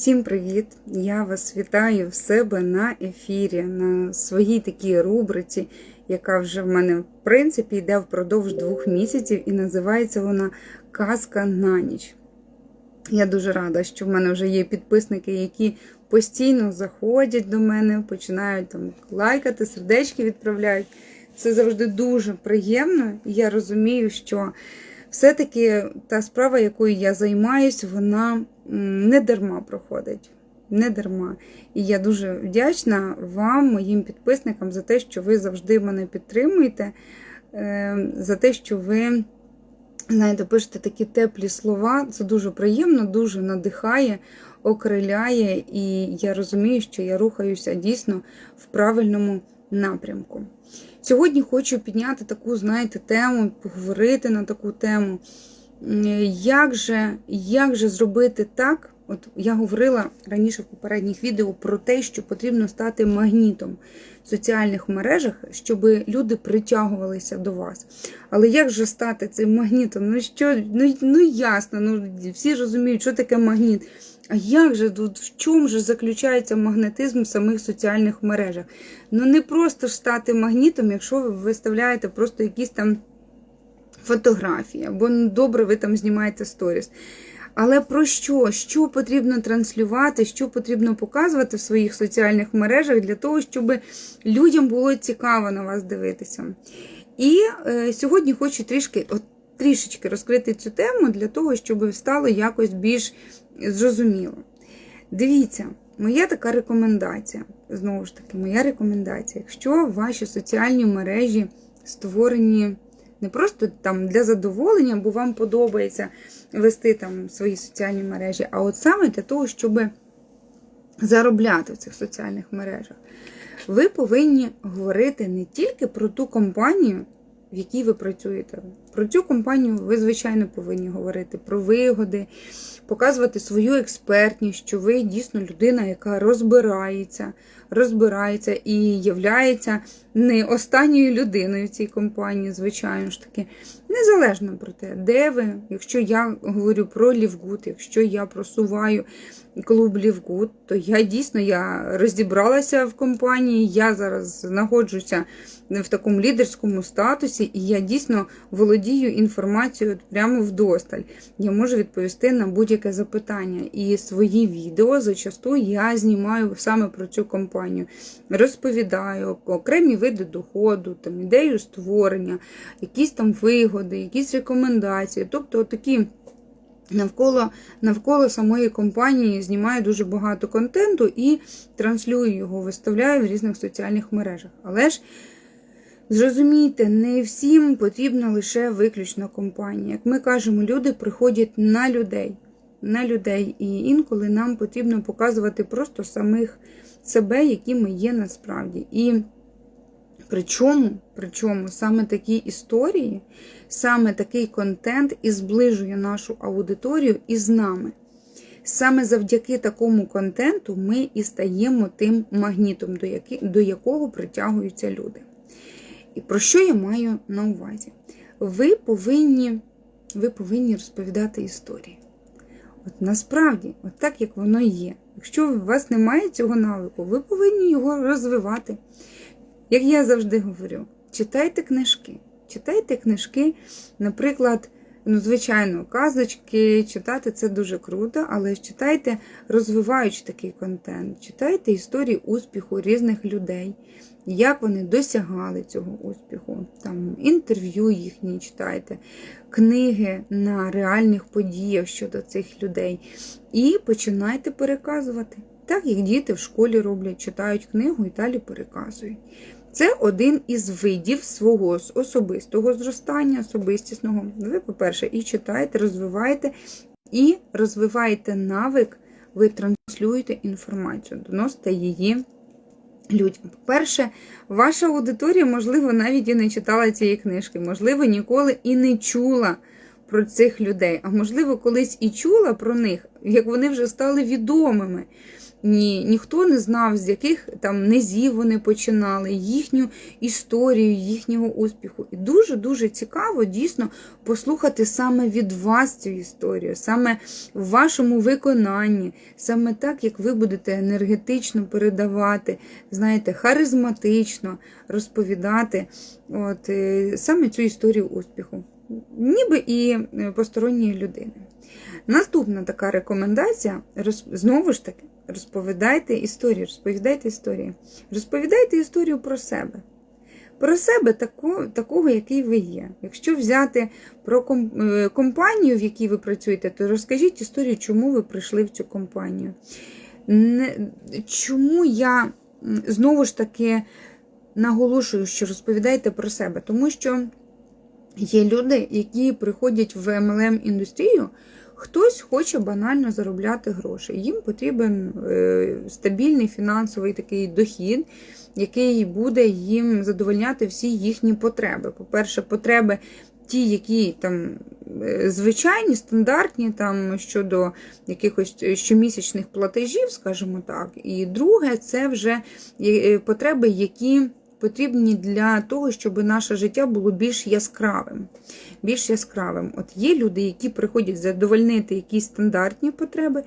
Всім привіт! Я вас вітаю в себе на ефірі, на своїй такій рубриці, яка вже в мене в принципі йде впродовж двох місяців, і називається вона Казка на ніч. Я дуже рада, що в мене вже є підписники, які постійно заходять до мене, починають там лайкати, сердечки відправляють. Це завжди дуже приємно. І я розумію, що все-таки та справа, якою я займаюсь, вона не дарма проходить. Не дарма. І я дуже вдячна вам, моїм підписникам, за те, що ви завжди мене підтримуєте, е, за те, що ви, знаєте, пишете такі теплі слова. Це дуже приємно, дуже надихає, окриляє, і я розумію, що я рухаюся дійсно в правильному напрямку. Сьогодні хочу підняти таку, знаєте, тему, поговорити на таку тему. Як же, як же зробити так? От я говорила раніше в попередніх відео про те, що потрібно стати магнітом в соціальних мережах, щоб люди притягувалися до вас. Але як же стати цим магнітом? Ну що, ну, ну ясно, ну всі розуміють, що таке магніт. А як же тут в чому ж заключається магнетизм в самих соціальних мережах? Ну не просто ж стати магнітом, якщо ви виставляєте просто якісь там фотографії, або ну, добре ви там знімаєте сторіс. Але про що? Що потрібно транслювати, що потрібно показувати в своїх соціальних мережах для того, щоб людям було цікаво на вас дивитися. І е, сьогодні хочу трішки, от, трішечки розкрити цю тему для того, щоб стало якось більш зрозуміло. Дивіться, моя така рекомендація, знову ж таки, моя рекомендація, якщо ваші соціальні мережі створені не просто там для задоволення, бо вам подобається вести там свої соціальні мережі, а от саме для того, щоб заробляти в цих соціальних мережах, ви повинні говорити не тільки про ту компанію, в якій ви працюєте. Про цю компанію ви, звичайно, повинні говорити про вигоди, показувати свою експертність, що ви дійсно людина, яка розбирається, розбирається і являється не останньою людиною в цій компанії, звичайно ж таки. Незалежно про те, де ви, якщо я говорю про Лівгуд, якщо я просуваю клуб Лівгуд, то я дійсно я розібралася в компанії, я зараз знаходжуся в такому лідерському статусі, і я дійсно володію інформацією прямо вдосталь. Я можу відповісти на будь-яке запитання. І свої відео зачасту я знімаю саме про цю компанію. Розповідаю окремі види доходу, там ідею створення, якісь там вигоди, якісь рекомендації. Тобто такі. Навколо навколо самої компанії знімаю дуже багато контенту і транслюю його, виставляю в різних соціальних мережах. Але ж зрозумійте, не всім потрібна лише виключно компанія. Як ми кажемо, люди приходять на людей, на людей, і інколи нам потрібно показувати просто самих себе, які ми є насправді. І Причому, причому саме такі історії, саме такий контент і зближує нашу аудиторію із нами. Саме завдяки такому контенту ми і стаємо тим магнітом, до, якого притягуються люди. І про що я маю на увазі? Ви повинні, ви повинні розповідати історії. От насправді, от так як воно є. Якщо у вас немає цього навику, ви повинні його розвивати. Як я завжди говорю, читайте книжки. Читайте книжки, наприклад, ну, звичайно, казочки, читати це дуже круто, але читайте, розвиваючи такий контент, читайте історії успіху різних людей, як вони досягали цього успіху, там інтерв'ю їхні читайте, книги на реальних подіях щодо цих людей. І починайте переказувати. Так, як діти в школі роблять, читають книгу і далі переказують. Це один із видів свого особистого зростання, особистісного. Ви, по-перше, і читаєте, розвиваєте, і розвиваєте навик, ви транслюєте інформацію, доносите її людям. По-перше, ваша аудиторія, можливо, навіть і не читала цієї книжки, можливо, ніколи і не чула про цих людей, а можливо, колись і чула про них, як вони вже стали відомими. Ні, ніхто не знав, з яких там низів вони починали, їхню історію, їхнього успіху. І дуже-дуже цікаво дійсно послухати саме від вас цю історію, саме в вашому виконанні, саме так, як ви будете енергетично передавати, знаєте, харизматично розповідати от, е, саме цю історію успіху, ніби і е, посторонньої людини. Наступна така рекомендація, знову ж таки, розповідайте історію, розповідайте історії. Розповідайте історію про себе. Про себе таку, такого, який ви є. Якщо взяти про е, компанію, в якій ви працюєте, то розкажіть історію, чому ви прийшли в цю компанію. Чому я знову ж таки наголошую, що розповідайте про себе, тому що є люди, які приходять в MLM індустрію. Хтось хоче банально заробляти гроші. Їм потрібен е, стабільний фінансовий такий дохід, який буде їм задовольняти всі їхні потреби. По-перше, потреби ті, які там е, звичайні, стандартні, там щодо якихось щомісячних платежів, скажімо так. І друге, це вже е, потреби, які потрібні для того, щоб наше життя було більш яскравим. Більш яскравим. От є люди, які приходять задовольнити якісь стандартні потреби,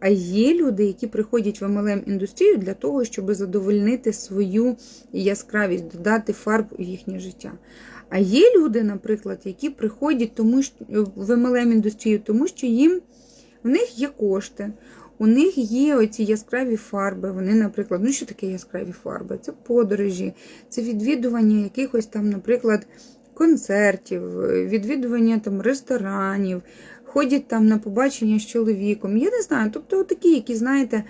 а є люди, які приходять в MLM індустрію для того, щоб задовольнити свою яскравість, додати фарб у їхнє життя. А є люди, наприклад, які приходять тому, що, в MLM індустрію, тому що їм в них є кошти. У них є оці яскраві фарби. Вони, наприклад, ну що таке яскраві фарби? Це подорожі, це відвідування якихось там, наприклад, концертів, відвідування там ресторанів, ходять там на побачення з чоловіком. Я не знаю, тобто такі, які, знаєте,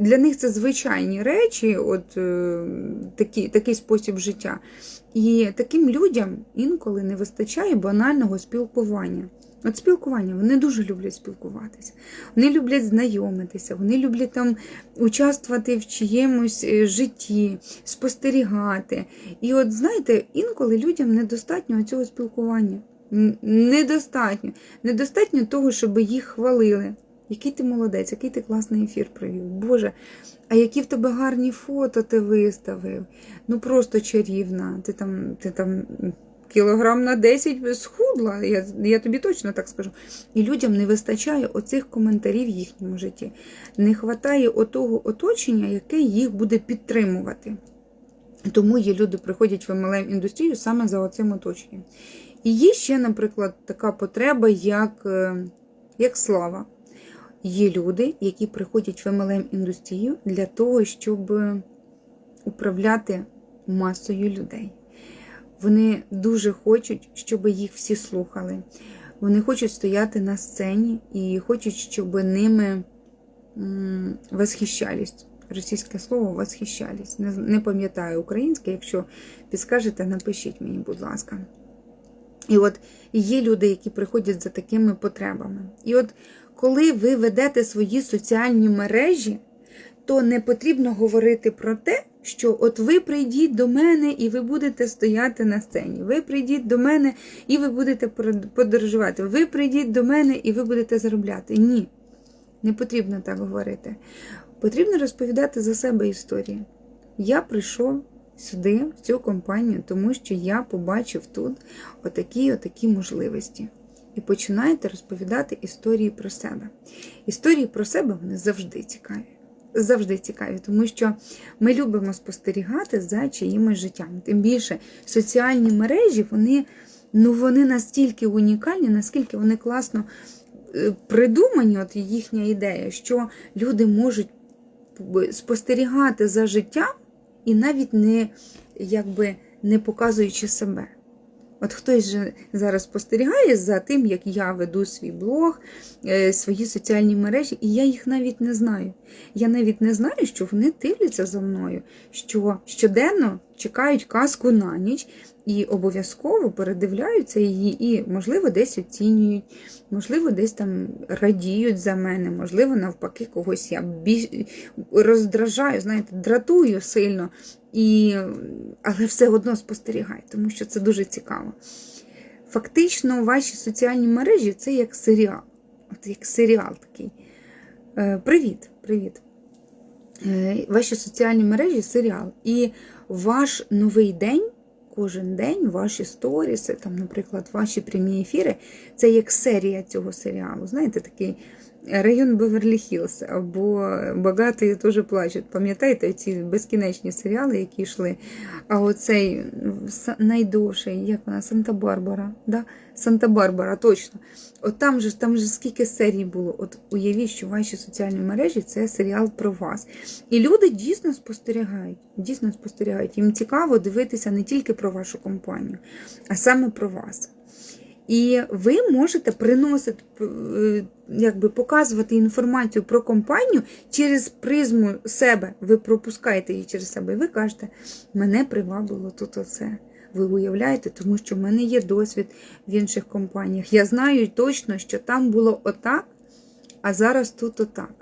для них це звичайні речі, от е, такі, такий спосіб життя. І таким людям інколи не вистачає банального спілкування. От спілкування, вони дуже люблять спілкуватися, вони люблять знайомитися, вони люблять там участвувати в чиємусь е, житті, спостерігати. І от знаєте, інколи людям недостатньо цього спілкування. Недостатньо. Недостатньо того, щоб їх хвалили. Який ти молодець, який ти класний ефір провів. Боже, а які в тебе гарні фото ти виставив. Ну просто чарівна. Ти там, ти там кілограм на 10 схудла, я я тобі точно так скажу. І людям не вистачає оцих коментарів в їхньому житті. Не вистачає отого оточення, яке їх буде підтримувати. Тому є люди приходять в MLM індустрію саме за оцим оточенням. І є ще, наприклад, така потреба, як, е, як слава. Є люди, які приходять в MLM індустрію для того, щоб управляти масою людей. Вони дуже хочуть, щоб їх всі слухали. Вони хочуть стояти на сцені і хочуть, щоб ними восхищались. Російське слово восхищались. Не, пам'ятаю українське, якщо підскажете, напишіть мені, будь ласка. І от є люди, які приходять за такими потребами. І от коли ви ведете свої соціальні мережі, то не потрібно говорити про те, що от ви прийдіть до мене і ви будете стояти на сцені. Ви прийдіть до мене і ви будете подорожувати. Ви прийдіть до мене і ви будете заробляти. Ні, не потрібно так говорити. Потрібно розповідати за себе історії. Я прийшов сюди, в цю компанію, тому що я побачив тут отакі отакі можливості. І починаєте розповідати історії про себе. Історії про себе вони завжди цікаві завжди цікаві, тому що ми любимо спостерігати за чиїмось життям. Тим більше соціальні мережі, вони, ну, вони настільки унікальні, наскільки вони класно е, придумані, от їхня ідея, що люди можуть спостерігати за життям і навіть не, якби, не показуючи себе. От хтось же зараз спостерігає за тим, як я веду свій блог, е, свої соціальні мережі, і я їх навіть не знаю. Я навіть не знаю, що вони дивляться за мною, що щоденно чекають казку на ніч і обов'язково передивляються її, і, можливо, десь оцінюють, можливо, десь там радіють за мене, можливо, навпаки, когось я більш роздражаю, знаєте, дратую сильно, і... але все одно спостерігаю, тому що це дуже цікаво. Фактично, ваші соціальні мережі це як серіал. От як серіал такий. Е, Привіт, привіт. Е, Ваші соціальні мережі серіал. І ваш новий день, кожен день, ваші сторіси, там, наприклад, ваші прямі ефіри це як серія цього серіалу. Знаєте, такий район Беверлі Хіллз або багаті теж плачуть. Пам'ятаєте ці безкінечні серіали, які йшли? А оцей найдовший, як вона, Санта-Барбара. Да? Санта-Барбара, точно. От там же, там же скільки серій було. От уявіть, що ваші соціальні мережі це серіал про вас. І люди дійсно спостерігають. Дійсно спостерігають. Їм цікаво дивитися не тільки про вашу компанію, а саме про вас. І ви можете приносити, е, якби показувати інформацію про компанію через призму себе. Ви пропускаєте її через себе. І ви кажете, мене привабило тут оце. Ви уявляєте, тому що в мене є досвід в інших компаніях. Я знаю точно, що там було отак, а зараз тут отак.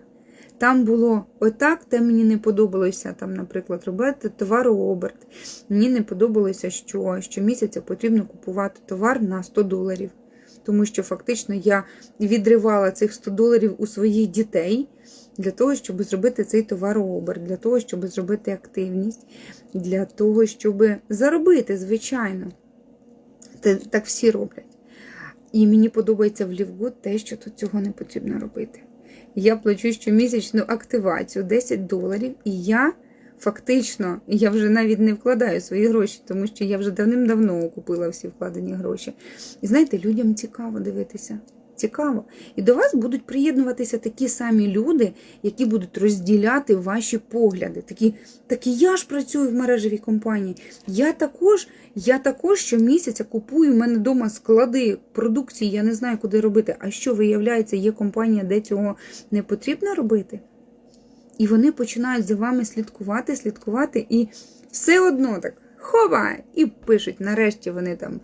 Там було отак, те мені не подобалося, там, наприклад, робити товарооберт. Мені не подобалося, що щомісяця потрібно купувати товар на 100 доларів. Тому що фактично я відривала цих 100 доларів у своїх дітей для того, щоб зробити цей товарооберт, для того, щоб зробити активність, для того, щоб заробити, звичайно. Так всі роблять. І мені подобається в Лівгуд те, що тут цього не потрібно робити. Я плачу щомісячну активацію 10 доларів, і я фактично я вже навіть не вкладаю свої гроші, тому що я вже давним-давно купила всі вкладені гроші. І знаєте, людям цікаво дивитися. Цікаво. І до вас будуть приєднуватися такі самі люди, які будуть розділяти ваші погляди. Такі, такі я ж працюю в мережевій компанії. Я також, я також щомісяця купую. У мене вдома склади продукції, я не знаю, куди робити. А що виявляється, є компанія, де цього не потрібно робити? І вони починають за вами слідкувати, слідкувати, і все одно так хова! І пишуть. Нарешті вони там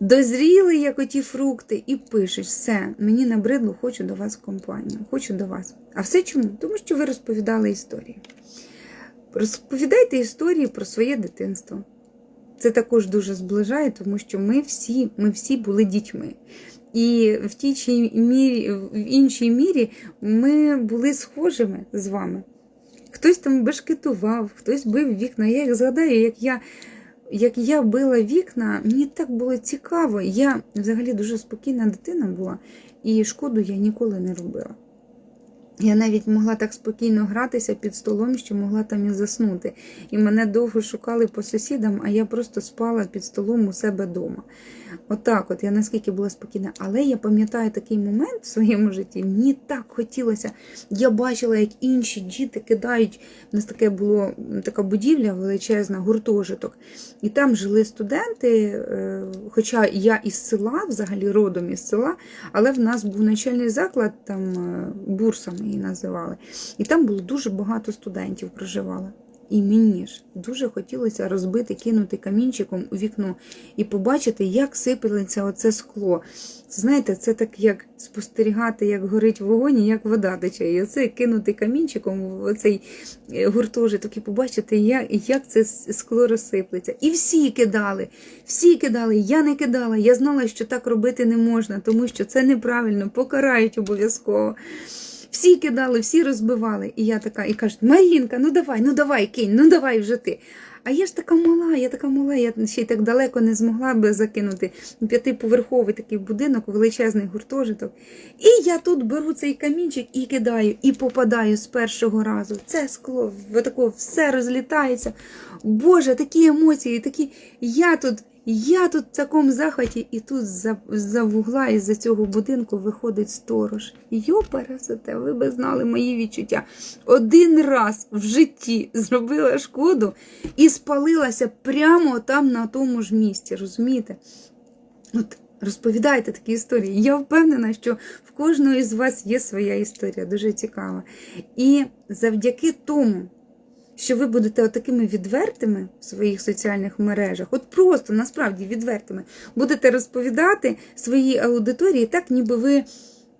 дозріли, як оті фрукти, і пишуть: все, мені набридло, хочу до вас в компанію, хочу до вас. А все чому? Тому що ви розповідали історії. Розповідайте історії про своє дитинство. Це також дуже зближає, тому що ми всі, ми всі були дітьми. І в тій чи мірі, в іншій мірі ми були схожими з вами. Хтось там бешкетував, хтось бив вікна. Я як згадаю, як я, як я била вікна, мені так було цікаво. Я взагалі дуже спокійна дитина була, і шкоду я ніколи не робила. Я навіть могла так спокійно гратися під столом, що могла там і заснути. І мене довго шукали по сусідам, а я просто спала під столом у себе вдома. Отак, от я наскільки була спокійна. Але я пам'ятаю такий момент в своєму житті. Мені так хотілося. Я бачила, як інші діти кидають. У нас таке було така будівля величезна, гуртожиток. І там жили студенти. е, Хоча я із села, взагалі родом із села, але в нас був навчальний заклад, там е, її називали. І там було дуже багато студентів проживало. І мені ж дуже хотілося розбити, кинути камінчиком у вікно і побачити, як сипеться оце скло. Знаєте, це так як спостерігати, як горить вогонь, як вода тече. І оце кинути камінчиком в оцей е, гуртожиток і побачити, як, як це скло розсиплеться. І всі кидали, всі кидали. Я не кидала. Я знала, що так робити не можна, тому що це неправильно, покарають обов'язково. Всі кидали, всі розбивали. І я така, і кажуть, Марінка, ну давай, ну давай, кинь, ну давай вже ти. А я ж така мала, я така мала, я ще й так далеко не змогла би закинути п'ятиповерховий такий будинок, величезний гуртожиток. І я тут беру цей камінчик і кидаю, і попадаю з першого разу. Це скло, тако все розлітається. Боже, такі емоції, такі. Я тут, я тут в такому захваті, і тут за, за вугла із за цього будинку виходить сторож. Йопересете, ви би знали мої відчуття. Один раз в житті зробила шкоду і спалилася прямо там на тому ж місці. Розумієте? От розповідайте такі історії. Я впевнена, що в кожного із вас є своя історія, дуже цікава. І завдяки тому, що ви будете такими відвертими в своїх соціальних мережах, от просто насправді відвертими, будете розповідати своїй аудиторії так, ніби ви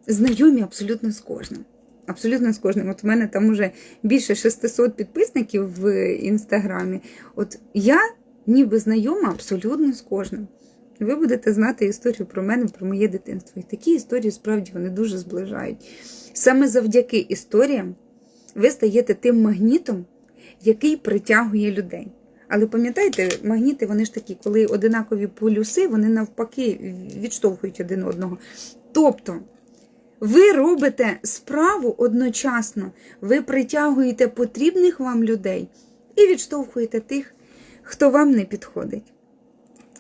знайомі абсолютно з кожним. Абсолютно з кожним. От у мене там уже більше 600 підписників в інстаграмі. От я ніби знайома абсолютно з кожним. Ви будете знати історію про мене, про моє дитинство. І такі історії справді вони дуже зближають. Саме завдяки історіям ви стаєте тим магнітом, який притягує людей. Але пам'ятаєте, магніти вони ж такі, коли одинакові полюси, вони навпаки відштовхують один одного. Тобто, ви робите справу одночасно, ви притягуєте потрібних вам людей і відштовхуєте тих, хто вам не підходить.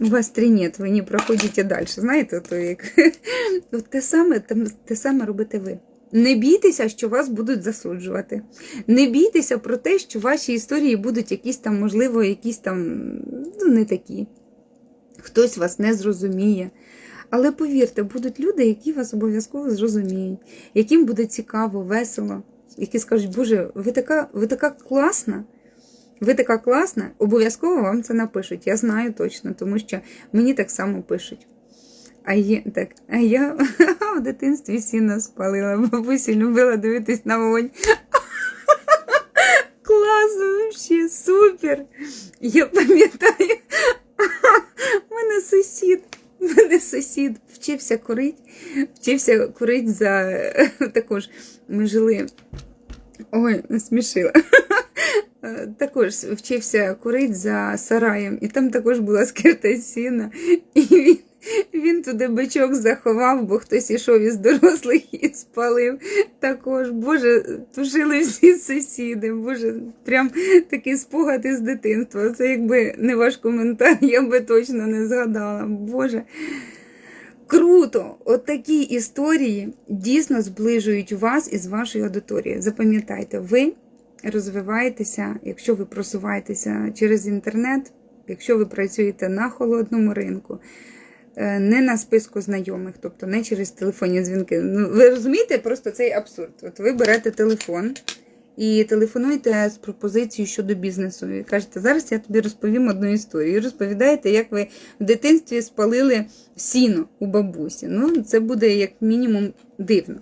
У вас трінет, ви не проходите далі. Знаєте, то як От те саме, те, саме робите ви. Не бійтеся, що вас будуть засуджувати. Не бійтеся про те, що ваші історії будуть якісь там, можливо, якісь там ну, не такі. Хтось вас не зрозуміє. Але повірте, будуть люди, які вас обов'язково зрозуміють, яким буде цікаво, весело, які скажуть, Боже, ви така, ви така класна. Ви така класна, обов'язково вам це напишуть. Я знаю точно, тому що мені так само пишуть. А є так, а я в дитинстві сіно спалила, бабусі любила дивитись на вогонь. Класно, взагалі, супер. Я пам'ятаю, в мене сусід, мене сусід вчився курить, вчився курить за також. Ми жили. Ой, смішила. Також вчився курить за сараєм, і там також була скрита сіна, і він він туди бичок заховав, бо хтось ішов із дорослих і спалив. Також, Боже, тушили всі сусіди. Боже, прям такий спогад із дитинства. Це якби не ваш коментар, я би точно не згадала. Боже. Круто! От такі історії дійсно зближують вас із вашою аудиторією. Запам'ятайте, ви розвиваєтеся, якщо ви просуваєтеся через інтернет, якщо ви працюєте на холодному ринку. Не на списку знайомих, тобто не через телефонні дзвінки. Ну, Ви розумієте просто цей абсурд. От ви берете телефон і телефонуєте з пропозицією щодо бізнесу. І кажете, зараз я тобі розповім одну історію. І розповідаєте, як ви в дитинстві спалили сіно у бабусі. Ну, це буде як мінімум дивно.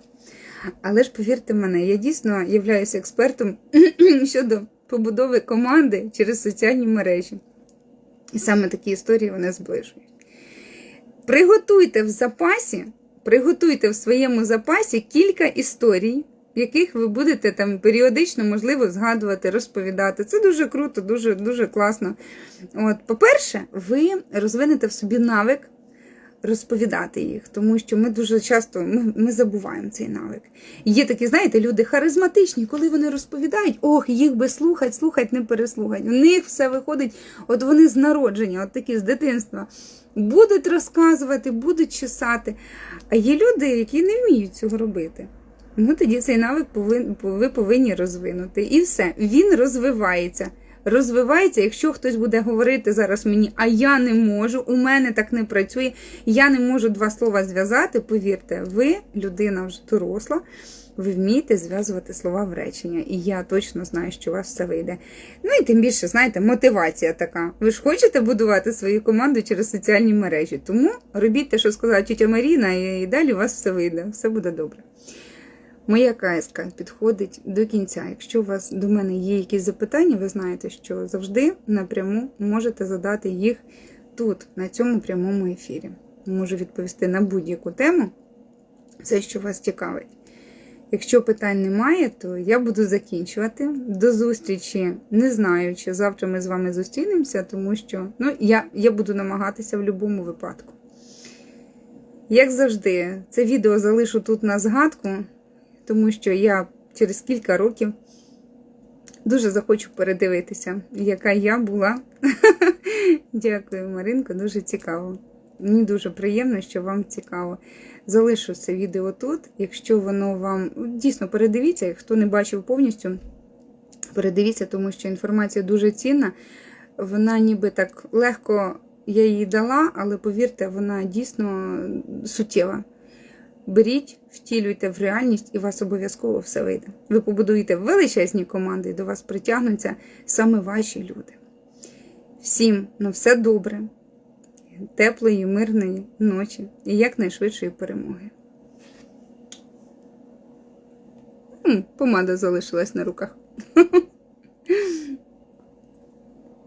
Але ж повірте мене, я дійсно являюся експертом щодо побудови команди через соціальні мережі. І саме такі історії вони зближують. Приготуйте в запасі, приготуйте в своєму запасі кілька історій, яких ви будете там періодично, можливо, згадувати, розповідати. Це дуже круто, дуже дуже класно. От, По-перше, ви розвинете в собі навик розповідати їх, тому що ми дуже часто ми, ми забуваємо цей навик. Є такі, знаєте, люди харизматичні, коли вони розповідають, ох, їх би слухать, слухать, не переслухать. У них все виходить, от вони з народження, от такі з дитинства. Будуть розказувати, будуть чесати. А є люди, які не вміють цього робити. Ну тоді цей навик повин, ви повинні розвинути. І все, він розвивається. Розвивається, якщо хтось буде говорити зараз мені, а я не можу, у мене так не працює, я не можу два слова зв'язати. Повірте, ви людина вже доросла, ви вмієте зв'язувати слова в речення. І я точно знаю, що у вас все вийде. Ну і тим більше, знаєте, мотивація така. Ви ж хочете будувати свою команду через соціальні мережі. Тому робіть те, що сказала тітя Маріна, і далі у вас все вийде, все буде добре. Моя КСК підходить до кінця. Якщо у вас до мене є якісь запитання, ви знаєте, що завжди напряму можете задати їх тут, на цьому прямому ефірі. Можу відповісти на будь-яку тему, все, що вас цікавить. Якщо питань немає, то я буду закінчувати. До зустрічі, не знаю, чи завтра ми з вами зустрінемося, тому що ну, я, я буду намагатися в будь-якому випадку. Як завжди, це відео залишу тут на згадку тому що я через кілька років дуже захочу передивитися, яка я була. Дякую, Маринко, дуже цікаво. Мені дуже приємно, що вам цікаво. Залишу це відео тут. Якщо воно вам дійсно передивіться, хто не бачив повністю, передивіться, тому що інформація дуже цінна. Вона ніби так легко я її дала, але повірте, вона дійсно суттєва. Беріть, втілюйте в реальність, і у вас обов'язково все вийде. Ви побудуєте величезні команди, і до вас притягнуться саме ваші люди. Всім на все добре, теплої, мирної ночі і якнайшвидшої перемоги. Помада залишилась на руках.